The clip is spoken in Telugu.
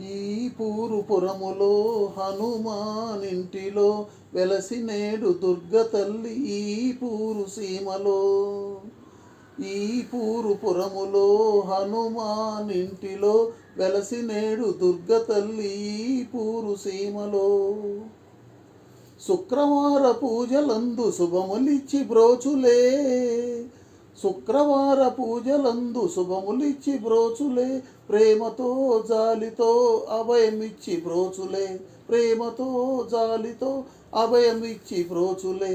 ఈ పూరుపురములో హనుమానింటిలో వెలసినేడు దుర్గ తల్లి ఈ పూరు సీమలో. ఈ పూరుపురములో హనుమానింటిలో వెలసినేడు దుర్గ తల్లి ఈ పూరు సీమలో. శుక్రవార పూజలందు శుభములిచ్చి బ్రోచులే. శుక్రవార పూజలందు శుభములిచ్చి బ్రోచులే ప్రేమతో జాలితో అభయమిచ్చి బ్రోచులే ప్రేమతో జాలితో అభయమిచ్చి బ్రోచులే.